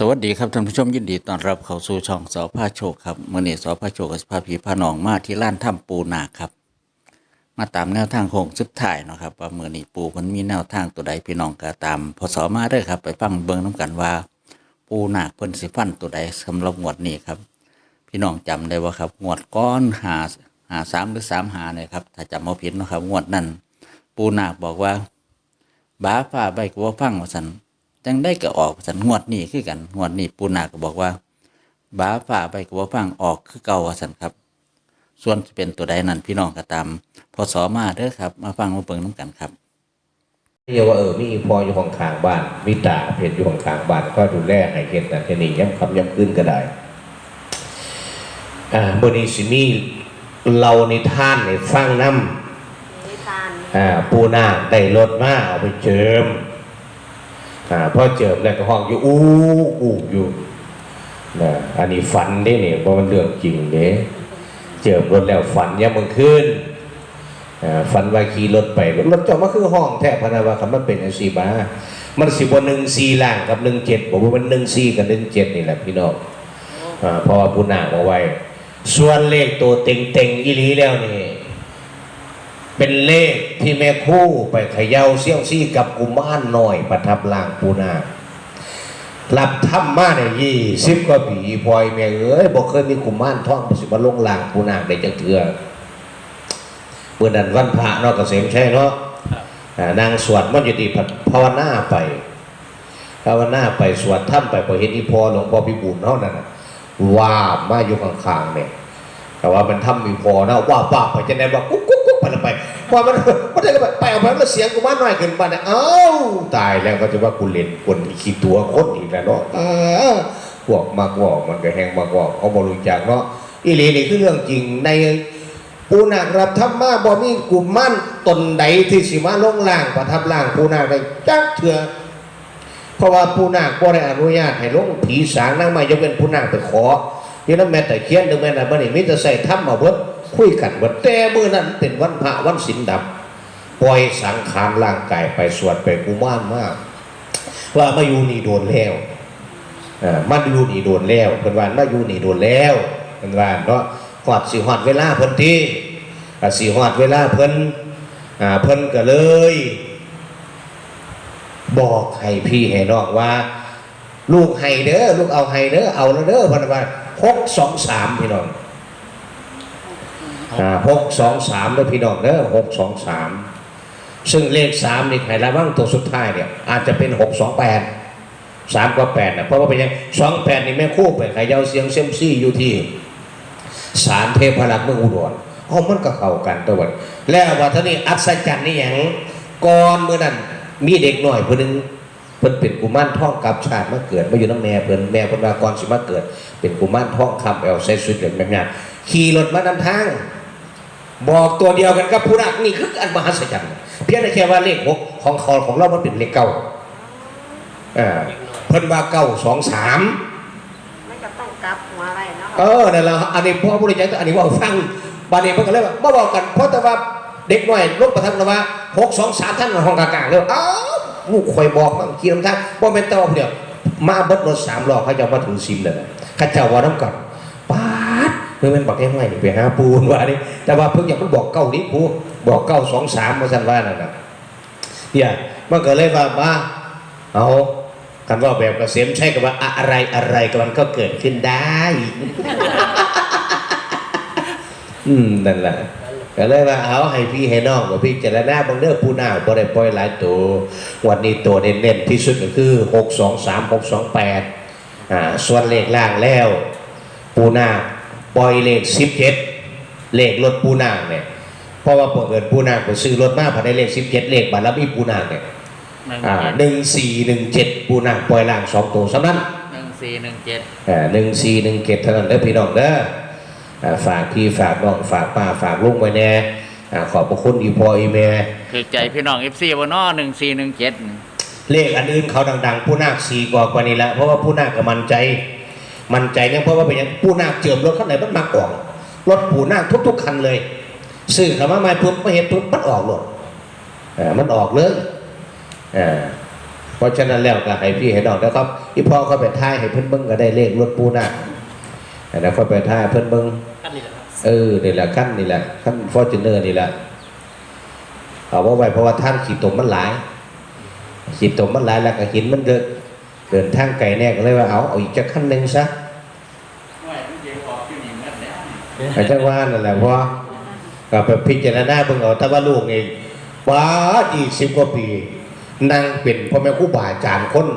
สวัสดีครับท่านผู้ชมยินดีต้อนรับเข้าสู่ช่องสอพาโชคครับมื่อนี้สอพาโชคกับพาพีพาหนองมาที่ร้านถ้ำปูนาครับ มาตามแนวทางโค้งสุดท้ายเนาะครับว่ามื่อนี้ปูมันมีแนวทางตัวใดพี่น้องก็ตามพศมาเด้อครับ ไปฟังเบิ่งน้กันว่า ปูนาเพิ่นสิฟันตัวใดสำหรับงวดนี้ครับ พี่น้องจำได้ว่าครับงวดก้อนหาหาสามหรือสามหาเนี่ยครับถ้าจำไม่ผิดนะครับงวดนั้น ปูนาบอกว่าบ้าฝ่าใบกัวฟังว่าสัน จังได้ก็ออกว่าสันงวดนี้คือกันงวดนี้ปูนาก็บอกว่าบ้าฝ่าใบกัวฟังออกคือเก่าว่าสันครับ ส่วนจะเป็นตัวใดนั้นพี่น้องก็ตามพอสอมาเด้อครับ มาฟังมาเบิ่งน้ำกันครับเรียกว่าเออมีพออยู่ของข้างบ้านมีตาเพชรอยู่ของข้างบ้าน ก็ดูแลให้เห็นแต่ทีนี้ย้ำคำย้ำขึ้นก็ได้อ่าบริสิมีเราในท่านในฟังน้นิทานำอ่าปูนาคได้รถมาเอาไปเจิม อ่าพอเจิมแล้วก็ห้องอยู่อู้อู้อยู่นะอันนี้ฝันได้เนี่ยเพราะมันเรื่องจริงเด้เจิมรถแล้วฝันยังมึงขึ้นอ่าฝันว่าขี่รถไปรถจอดมาคือห้องแท้พนาว่าคำมันเป็นอาชีบามันสิบวันหนึ่งสี่ล่างกับหนึ่งเจ็ดผมว่ามันหนึ่งสี่กับหนึ่งเจ็ดนี่แหละพี่น้องอ่าเพราะว่าผู้นามาไว้ ส่วนเลขตัวเต็งเต็งๆอีหลีแล้วนี่ เป็นเลขที่แม่คู่ไปเขย่าเสี่ยงซี่กับกุมารหน่อยประทับล่างปูนาหลับถ้ำมาในยี่สิบกว่าปีพลอยแม่เอ้ยบอกเคยมีกุมารท่องสิมาลงล่างปูนาได้จังเถื่อเมื่อนั้นวันพระเนาะเกษมใช่เนาะอ่านางสวดมันอยู่ดีภาวนาไปภาวนาไปสวดถ้ำไปพอเห็นอีพอหลวงพ่อพิบูลเนาะนั่นน่ะว่ามาอยู่ข้างๆเนี่ยแต่ว่ามันถ้ำมีพอนะว่าว่าไปจะไหนว่ากุ๊กกุ๊กกุ๊ก ไปแล้วไปว่ามันมันได้ไปไปเอาไปแล้วเสียงกูมาหน่อยขึ้นมาเนี่ยเอ้าตายแล้วก็จะว่ากูเล่นคนขี้ตัวคนอีกแล้วเนาะเออพวกมากว่ามันก็แหงมากว่าเขาบริจาคเนาะอีหลีนี่คือเรื่องจริงในปูนาครับทับมาบ่มีกลุ่มมั่นตนใดที่สิมาลงล่างประทับล่างปูนาคได้จักเถื่อเพราะว่าปูนาคบ่ได้อนุญาตให้ลงผีสางนั่งมายกเป็นปูนาคไปขอ นี่นั่นแม่แต่เขียนหรือแม่น่ะบ่นี่มีแต่ใส่ถ้ำมาเบิดคุยกันเบิดแต่เมื้อนั้นเป็นวันพระวันศีลดับ ปล่อยสังขารร่างกายไปสวดไปกุมารมาก ว่ามาอยู่นี่โดนแล้วอ่อมาอยู่นี่โดนแล้วเพิ่นว่ามาอยู่นี่โดนแล้วเพิ่นว่าเนาะฮอดสิฮอดเวลาเพิ่นที่อ่าสิฮอดเวลาเพิ่นอ่าเพิ่นก็เลย บอกให้พี่ให้น้องว่า ลูกให้เด้อลูกเอาให้เด้อเอาแล้วเด้อเพิ่นว่า หกสองสามพี่น้องอ่าหกสองสามเด้อพี่น้องเด้อหกสองสามซึ่งเลขสามนี่ใครระวังตัวสุดท้ายเนี่ยอาจจะเป็นหกสองแปดสามกับแปดนะเพราะว่าเป็นยังสองแปดนี่แม่คู่ไปใครเยาเสียงเซยมซี่อยู่ที่ศาลเทพรักษ์เมืองอุดรเอามันก็เข้ากันตัววันแล้วว่าท่านี้อัศจรรย์นี่อย่างก่อนเมื่อนั้นมีเด็กหน่อยคนนึง เพิ่นเป็นกุมารทองกับชาติมาเกิดมาอยู่น้ำแม่เพิ่นแม่เพิ่นว่าก่อนสิมาเกิด เป็นกุมารทองคำแอลใส่สุดเหลืองแบบนี้ขี่รถมานำทาง บอกตัวเดียวกันกับผู้รักนี่คืออันมหัศจรรย์เพียงแต่แค่ว่าเลขหกของเขาของเรามันเป็นเลขเก้าอ่าเพิ่นว่าเก้าสองสามไม่จะต้องกลับหัวอะไรเนาะเออนั่นแหละอันนี้พ่อผู้ใดใจอันนี้ว่าฟังบาดนี้เพิ่นก็เลยว่าบ่บอกกันเพราะแต่ว่าเด็กน้อยลบประทับนะว่าหกสองสามท่านห้องกลางๆเลยอ้า วลูกคอยบอกมันขี่ลำทางบ่แม่นแต่ว่าเดียวมาเบิดรถสามล้อเขาจะมาถึงซิมเลยนะข้าเจ้าว่าน้ำกันปาดเพิ่นแม่นบอกได้ห้อยไปหาปูนว่านี่แต่ว่าเพิ่งอยากบอกเก้านี้ปูบอกเก้าสองสามมาสั่นว่านั่นนะเนี่ยมันก็เลยว่ามาเอาคันว่าแบบเกษมใช่กับว่าอะไรอะไรกับมันก็เกิดขึ้นได้ อืมนั่นแหละ ก็เลยว่าเอาให้พี่ให้น้องกับพี่เจารณาบางเด้อผู้หน้าบ่ได้ปล่อยหลายตัววันนี้ตัวเน้นๆที่สุดก็คือหกสองสามหกสองแปดอ่าส่วนเลขล่างแล้ว ปูนาคปล่อยเลขสิบเจ็ดเลขรถปูนาคเนี่ยเพราะว่าปกเกิดปูนาคไปซื้อรถมาพอได้เลขสิบเจ็ดเลขบารมีปูนาคเนี่ยอ่าหนึ่งสี่หนึ่งเจ็ดปูนาคปล่อยล่างสองตัวสำนั้นหนึ่งสี่หนึ่งเจ็ดหนึ่งสี่หนึ่งเจ็ดเท่านั้นเด้อพี่น้องเด้ออ่า ฝากพี่ฝากน้องฝากป้าฝากลุงไว้แน่อ่าขอบพระคุณอีพออีแม่คือใจพี่น้องเอฟซีบนอหนึ่งสี่หนึ่งเจ็ดเลขอันอื่นเขาดัง ๆ ผู้นาคสี่กว่ากว่านี้ละเพราะว่าผู้นาคก็มั่นใจ มั่นใจเนี่ยเพราะว่าเป็นหยังผู้นาคเจิมรถคันไหนมันมากออกรถผู้นาคทุก ๆ คันเลยซื้อคำว่าไม่ปุ๊บไม่เห็นปุ๊บมันออกรถอ่ามันออกเลยอ่าเพราะฉะนั้นแล้วก็ให้พี่ให้น้องนะครับอีพ่อเขาไปท่ายให้เพิ่นเบิ่งก็ได้เลขรถปูนาค แล้วก็ไปท่ายให้เพิ่นเบิ่งอันนี้แหละครับเออนี่แหละขั้นนี่แหละขั้นฟอร์จูเนอร์นี่แหละเอาว่าไว้เพราะว่าท่านขีดตมมันหลายขีดตมมันหลายแล้วก็หินมันเดินเดินทางไกลแน่ก็เลยว่าเอาเอาอีกจักขั้นหนึ่งซะไอ้เจ้าว่านั่นแหละเพราะก็ไปพิจารณาเบิ่งเอาแต่ว่าลูกเองว้าดีสิบกว่าปีนั่งเป็นพ่อแม่ครูบาอาจารย์คน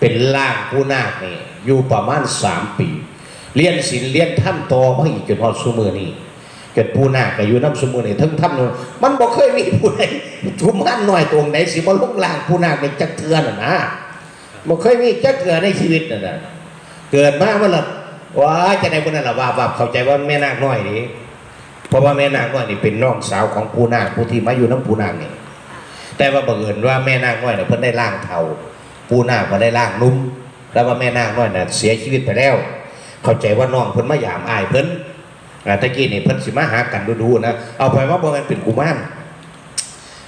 เป็นล่างผู้นาคนี่อยู่ประมาณสามปี เรียนศิลเรียนถ้ำโตมาอีกจนฮอดซุมือนี่จนผู้นาก็อยู่น้ำซุมือนี่ทั้งถ้ำนู่นมันบ่เคยมีผู้ใดทุมานน้อยตรงไหนสิมาลงล่างผู้นาเป็นจักเทือน่ะนะบ่เคยมีจักเทือนในชีวิตน่ะนะเกิดมาเมื่อละว้าจะได้บ่นั่นล่ะว่าว่าเข้าใจว่าแม่นาคน้อยนี่เพราะว่าแม่นาคน้อยนี่เป็นน้องสาวของผู้นาคผู้ที่มาอยู่น้ำผู้นาคนี่แต่ว่าบังเอิญว่าแม่นาคน้อยเนี่ยเพิ่นได้ร่างเทาปูนาคก็ได้ร่างนุ่มแล้วว่าแม่นาคน้อยน่ะเสียชีวิตไปแล้ว เข้าใจว่าน้องเพิ่นมาหยามอายเพิ่นอ่าตะกี้นี่เพิ่นสิมาหากันดูๆนะเอาไปว่าบ่แม่นเป็นกุมาร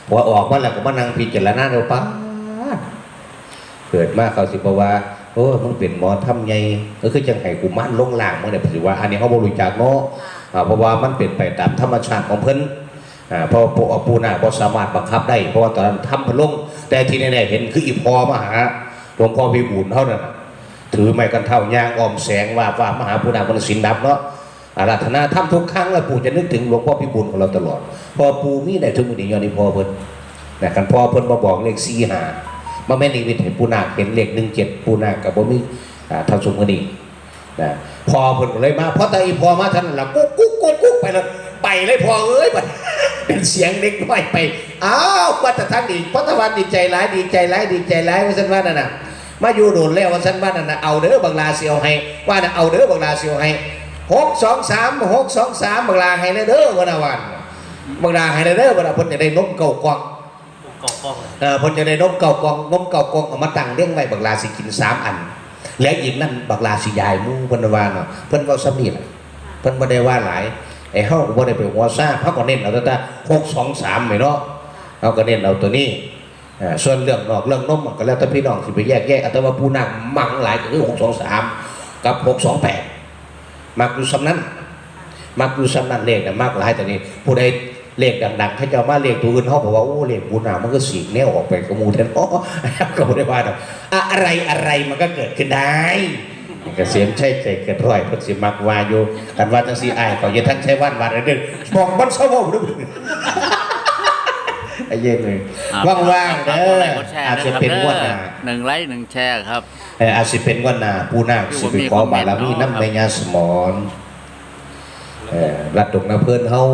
พอออกมาแล้วก็มานั่งพิจารณาเอาป้าดเกิดมาเขาสิบอกว่าโอ้มึงเป็นหมอทำไงก็คือจังไห้กุมารลงล่างมึงเนี่ยสิว่า อันนี้เขาบรู้จักเนาะเพราะว่ามันเป็นไปตามธรรมชาติของเพิ่นอ่าเพราะปูปูนาคบ่สามารถบังคับได้ เพราะว่าตอนนั้นทำพลงแต่ที่แน่ๆเห็นคืออีพอมาหาหลวงพ่อพิบูลเท่านั้น ถือไม้กันเท่ายางออมแสงว่าว่ามหาปูนาคมนสินดับเนาะอาราธนาทำทุกครั้งแล้วปู่จะนึกถึงหลวงพ่อพิบูลของเราตลอด พอปู่มีได้ทุกมือนี้ย้อนนี่พ่อเพิ่นนะกันพ่อเพิ่นมาบอกเลขสี่หามาแม่นอีวิทย์ให้ปูนาคเห็นเลขหนึ่งเจ็ดปูนาคกับบ่มีอ่าท่าสมมือนี้นะพอเพิ่นก็เลยมาเพราะต่อีพอมาท่านละกุ๊กกุ๊กกุ๊กกุ๊กไปแล้วไปเลยพอเอ้ยเป็นเสียงเด็กน้อยไปอ้าววัฒนธรรมอีกพัฒวันดีใจร้ายดีใจร้ายดีใจร้ายว่าสันว่านั่นน่ะ มาอยู่โดนแล้วว่าสันว่านั่นน่ะเอาเด้อบังลาเสียวให้ว่าน่ะเอาเด้อบังลาเสียวให้หกสองสามหกสองสามบังลาให้เลยเด้อวันน่ะวันบังลาให้เลยเด้อวันน่ะเพิ่นจะได้นมเก่ากองผมกรอกกล้องเลยเออเพิ่นจะได้นมเก่ากองนมเก่ากองเอามาตั้งเลี้ยงไว้บังลาสิกินสามอัน แล้วอีกนั่นบักลาสิยายหมู่เพิ่นว่าเนาะเพิ่นเว้าซ้ำนี่ล่ะเพิ่นบ่ได้ว่าหลายไอ้เฮาก็บ่ได้ไปหัวซ่าเฮาก็เน้นเอาแต่623แม่เนาะเฮาก็เน้นเอาตัวนี้อ่า ส่วนเรื่องนอกเรื่องนมมันก็แล้วแต่พี่น้องสิไปแยกแยกเอาแต่ว่าผู้นำมั่งหลายก็คือ623กับ628มักอยู่ซ้ำนั้นมักอยู่ซ้ำนั้นเลขน่ะมักหลายแต่นี้ ผู้ใดเลขดังๆเขาจะเอามาเลขตัวอื่นเขาบอกว่าโอ้เลขผู้นำมันก็สีแนวออกไปกระมูแทนอ๋อก็บ่ได้ว่าอกอะไรอะไรมันก็เกิดขึ้นได้เกษมใช่ใจเกิดร้อยเพิ่นสิมักวาอยู่กันว่าจังซี่อ้ายก็อย่าทั้งใช้วันวันเด้อบอกมันเศร้าบ่ดู ไอ้เย็นเลยว่างๆเด้ออาจจะเป็นงวดหน้าหนึ่งไลค์หนึ่งแชร์ครับ เอ่ออาจสิเป็นงวดหน้าผู้นาคสิไปขอบารมีนำแม่ย่าสมอนเอ่อรัดดงน้ำเพิ่นเฮา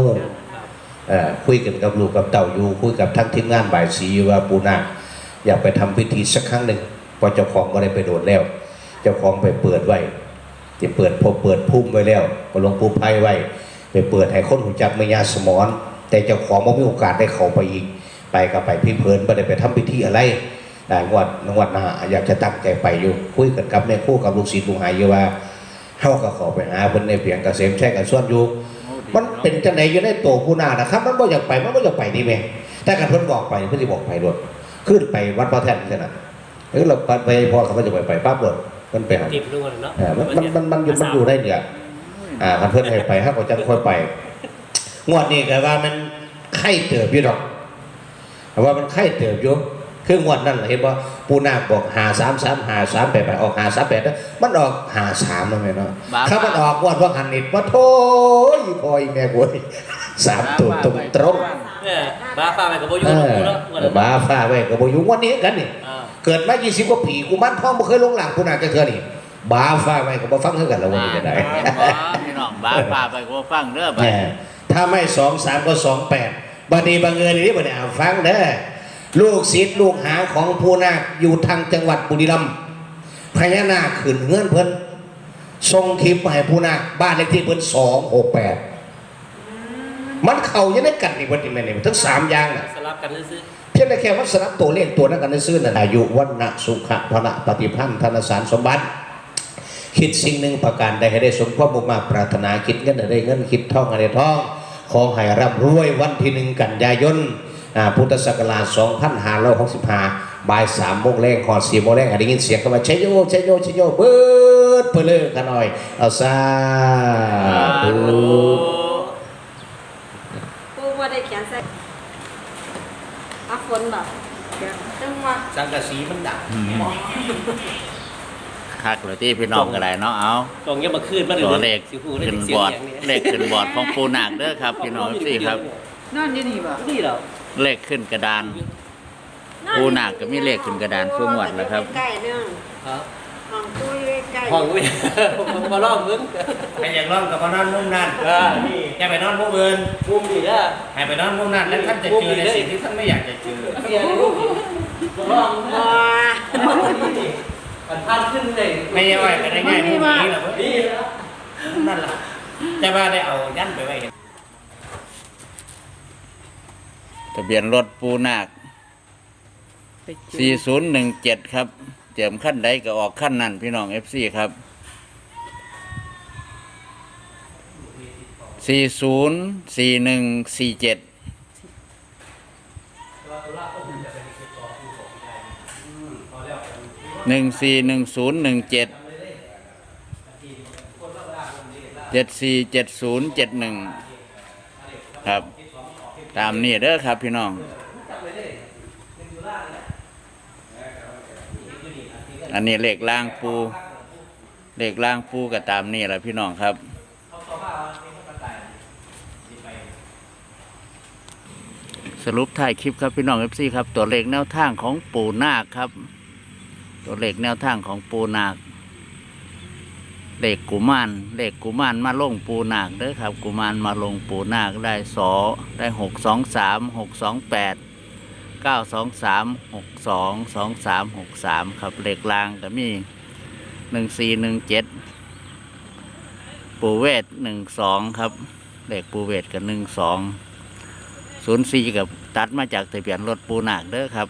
เอ่อคุยกันกับลูกกับเต่าอยู่ คุยกับทั้งทีมงานบ่ายสีว่าปูนาคอยากไปทำพิธีสักครั้งหนึ่งเพราะเจ้าของก็ได้ไปโดดแล้ว เจ้าของไปเปิดไว้ที่เปิดพอเปิดพุ่มไว้แล้ว ก็ลงปูไพ่ไว้ ไปเปิดให้คนหูจักแม่ยาสมอน แต่เจ้าของไม่มีโอกาสได้เข้าไปอีก ไปก็ไปพี่เพลินไม่ได้ไปทำพิธีอะไรแต่งวดงวดหน้าอยากจะตั้งใจไปอยู่ คุยกันกับแม่ครู่กับลูกศิษย์ลูกหายอยู่ว่าเฮาก็เข้าไปหาเพิ่นในเพียงเกษมแช่กันส่วนอยู่ มันเป็นจังไดอยู่ในโตผู้นานะครับ มันบ่อยากไปมันบ่อยากไปนี่แม่แต่กันเพิ่นบอกไปเพิ่นสิบอกไปรถขึ้นไปวัดพระแท่นใช่น่ะเออเราไปพอเขาก็จะไปไปปั๊บรถเพิ่นไปหาติดด้วยเนาะเออมันมันมันมันอยู่มันอยู่ได้เนี่ยอ่าคันเพื่อนให้ไปถ้าก็จะค่อยไป งวดนี้ก็ว่ามันไข่เติบอยู่ดอกแต่ ว่ามันไข่เติบอยู่คืองวดนั่นล่ะเห็นว่าปูนาคบอกหาสามสามหาสามแปดแปดออกหาสามแปดมันออกหาสามแล้วไงเนาะบ้าถ้ามันออกงวดว่าหันนิดว่าโถยพอยแม่กวยสามตัวตรงตรงเนี่ยบ้าฟ้าไปกับโบอยูเอกับอกูแล้ววันนั้นบ้าฟ้าไว้กับบอยุงวันนี้กันนี่อ่าเกิดมา20กว่าปีกูมันพ่อบ่เคยลงหลังกูน่าจะเทื่อนี่บ้าฟ้าไว้ก็บ่ฟังเท่ากันแล้ววันนี้จะได้บ้าพี่น้องบ้าป่าไปก็ฟังเด้อไปแหมถ้าไม่สองสามก็สองแปด บัดนี้บังเอิญนี่บัดนี้เอาฟังเด้อลูกศิษย์ลูกหาของผู้นาคอยู่ทางจังหวัดบุรีรัมย์พญานาคขึ้นเงื่อนเพิ่นส่งคลิปมาให้ผู้นาคบ้านเลขที่เพิ่นสองหกแปดมันเข่ายังได้กันนี่วันนี้แม่นี่ทั้งสามอย่างน่ะสลับกันซื้อเพียงแต่แค่ว่าสนับตัวเลขตัวนั้นกันซื่อๆนั่นอายุวันนะสุขะพละปฏิพันธ์ธนสารสมบัติคิดสิ่งหนึ่งประการใดให้ได้สมความมุ่งมาปรารถนาคิดเงินให้ได้เงินคิดทองให้ได้ทอง ขอให้ร่ำรวยวันที่หนึ่งกันยายนอ่าพุทธศักราช2565บ่าย3โมงแรงคอน4โมงแรงให้ได้ยินเสียงกันมาชัยโยชัยโยชัยโยเบิดเพื่อเลิกกันหน่อย เอาซาธุปูว่าได้เขียนใส่อาฝนแบบเดี๋ยวจังหวะสังกะสีมันดับ คักเลยที่พี่น้องก็ได้เนาะเอาตรงเนี้ยมาขึ้นมาเลยตัวเลขขึ้นบอดเลขขึ้นบอดของปูหนาคเด้อครับ พี่น้องสี่ครับนอนยู่นี่บ่นี่เหรอเลขขึ้นกระดานปูหนาคก็มีเลขขึ้นกระดานทุกงวดแล้วครับใกล้เนื่องห้องปุ้ยใกล้ห้องวิ่งมาล่อมมึงใครอยากนอนกับมานอนมุมนั้นเออนี่ไปนอนมุมอื่นมุมดีนะให้ไปนอนมุมนั้นแล้วท่านจะเจอในสิ่งที่ท่านไม่อยากจะเจอเสียงมาล่อมว้า อันพันขึ้นเลยไม่ใช่ว่าไปได้ง่ายมุมนี้หรอกนี่นะนั่นแหละจะว่าได้เอายันไปไว้เห็นทะเบียนรถปูนาค4017 ครับ เจิมขั้นใดก็ออกขั้นนั้นพี่น้อง FC ครับ 404147 หนึ่งสี่หนึ่งศูนย์หนึ่งเจ็ดเจ็ดสี่เจ็ดศูนย์เจ็ดหนึ่งครับ ตามนี้เด้อครับพี่น้อง อันนี้เหลขล่างปูเหลขล่างปูก็ตามนี่แหละพี่น้องครับสรุปถ่ายคลิปครับพี่น้องเอฟซีครับ ตัวเลขแนวทางของปูนาคครับ ตัวเลขแนวทางของปูนาคเลขกุมารเลขกุมารมาลงปูนาคเด้อครับกุมารมาลงปูนาคได้สอได้หกสองสามหกสองแปดเก้าสองสามหกสองสองสามหกสามครับเลขลางก็มีหนึ่งสี่หนึ่งเจ็ดปูเวทหนึ่งสองครับเลขปูเวทกับหนึ่งสองศูนย์สี่กับตัดมาจากทะเบียนรถปูนาคเด้อครับ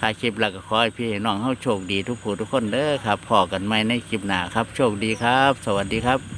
ถ่ายคลิปแล้วก็ขอให้พี่น้องเข้าโชคดีทุกผู้ทุกคนเด้อครับพอกันไหมในคลิปหน้าครับ โชคดีครับ สวัสดีครับ